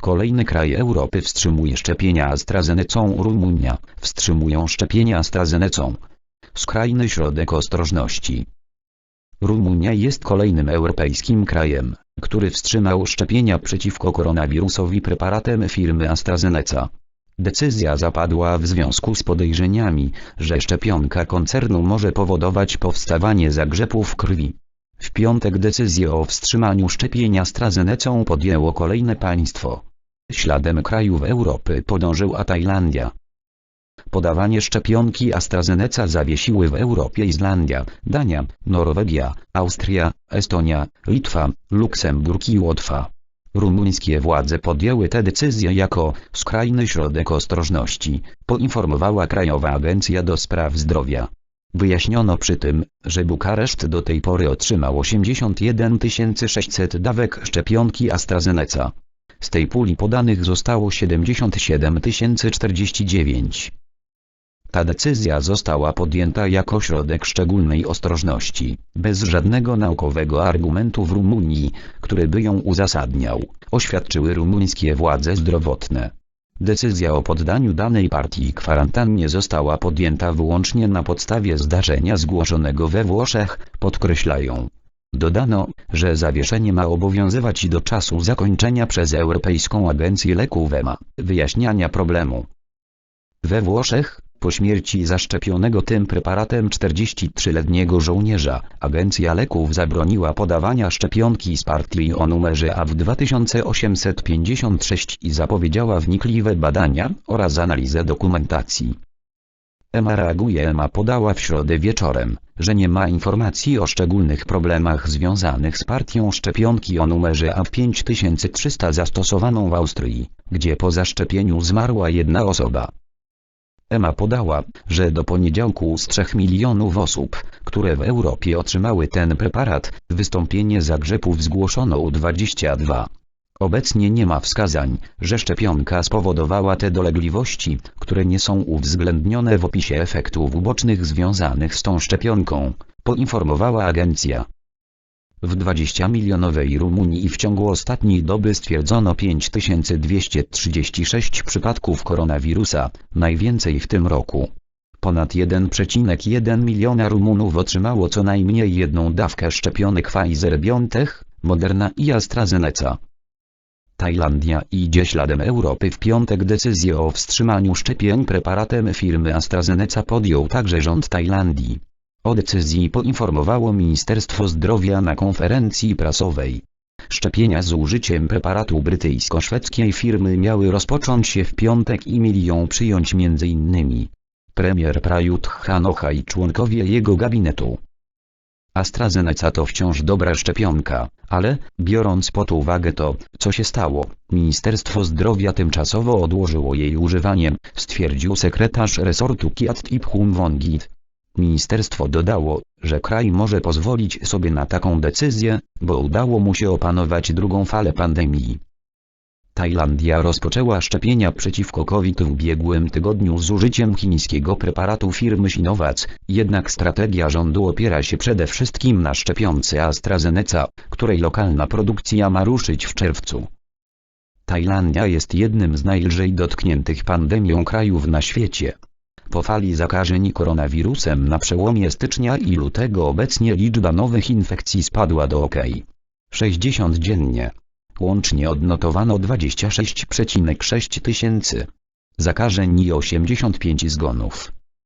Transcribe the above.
Kolejny kraj Europy wstrzymuje szczepienia AstraZenecą Rumunia, wstrzymują szczepienia AstraZenecą. Skrajny środek ostrożności. Rumunia jest kolejnym europejskim krajem, który wstrzymał szczepienia przeciwko koronawirusowi preparatem firmy AstraZeneca. Decyzja zapadła w związku z podejrzeniami, że szczepionka koncernu może powodować powstawanie zagrzepów krwi. W piątek decyzję o wstrzymaniu szczepienia AstraZenecą podjęło kolejne państwo. Śladem krajów Europy podążyła Tajlandia. Podawanie szczepionki AstraZeneca zawiesiły w Europie Islandia, Dania, Norwegia, Austria, Estonia, Litwa, Luksemburg i Łotwa. Rumuńskie władze podjęły tę decyzję jako skrajny środek ostrożności, poinformowała Krajowa Agencja do Spraw Zdrowia. Wyjaśniono przy tym, że Bukareszt do tej pory otrzymał 81 600 dawek szczepionki AstraZeneca. Z tej puli podanych zostało 77 049. Ta decyzja została podjęta jako środek szczególnej ostrożności, bez żadnego naukowego argumentu w Rumunii, który by ją uzasadniał, oświadczyły rumuńskie władze zdrowotne. Decyzja o poddaniu danej partii kwarantannie została podjęta wyłącznie na podstawie zdarzenia zgłoszonego we Włoszech, podkreślają. Dodano, że zawieszenie ma obowiązywać do czasu zakończenia przez Europejską Agencję Leków EMA wyjaśniania problemu. We Włoszech, po śmierci zaszczepionego tym preparatem 43-letniego żołnierza, Agencja Leków zabroniła podawania szczepionki z partii o numerze AW 2856 i zapowiedziała wnikliwe badania oraz analizę dokumentacji. EMA reaguje EMA podała w środę wieczorem, że nie ma informacji o szczególnych problemach związanych z partią szczepionki o numerze AW5300 zastosowaną w Austrii, gdzie po zaszczepieniu zmarła jedna osoba. EMA podała, że do poniedziałku z 3 milionów osób, które w Europie otrzymały ten preparat, wystąpienie zagrzepów zgłoszono u 22. Obecnie nie ma wskazań, że szczepionka spowodowała te dolegliwości, które nie są uwzględnione w opisie efektów ubocznych związanych z tą szczepionką, poinformowała agencja. W 20-milionowej Rumunii w ciągu ostatniej doby stwierdzono 5236 przypadków koronawirusa, najwięcej w tym roku. Ponad 1,1 miliona Rumunów otrzymało co najmniej jedną dawkę szczepionek Pfizer-BioNTech, Moderna i AstraZeneca. Tajlandia idzie śladem Europy w piątek decyzję o wstrzymaniu szczepień preparatem firmy AstraZeneca podjął także rząd Tajlandii. O decyzji poinformowało Ministerstwo Zdrowia na konferencji prasowej. Szczepienia z użyciem preparatu brytyjsko-szwedzkiej firmy miały rozpocząć się w piątek i mieli ją przyjąć m.in. premier Prayut Hanocha i członkowie jego gabinetu. AstraZeneca to wciąż dobra szczepionka, ale, biorąc pod uwagę to, co się stało, Ministerstwo Zdrowia tymczasowo odłożyło jej używanie, stwierdził sekretarz resortu Kiat Iphum Wongit. Ministerstwo dodało, że kraj może pozwolić sobie na taką decyzję, bo udało mu się opanować drugą falę pandemii. Tajlandia rozpoczęła szczepienia przeciwko COVID w ubiegłym tygodniu z użyciem chińskiego preparatu firmy Sinovac, jednak strategia rządu opiera się przede wszystkim na szczepionce AstraZeneca, której lokalna produkcja ma ruszyć w czerwcu. Tajlandia jest jednym z najlżej dotkniętych pandemią krajów na świecie. Po fali zakażeń koronawirusem na przełomie stycznia i lutego obecnie liczba nowych infekcji spadła do ok. 60 dziennie. Łącznie odnotowano 26,6 tysięcy zakażeń i 85 zgonów.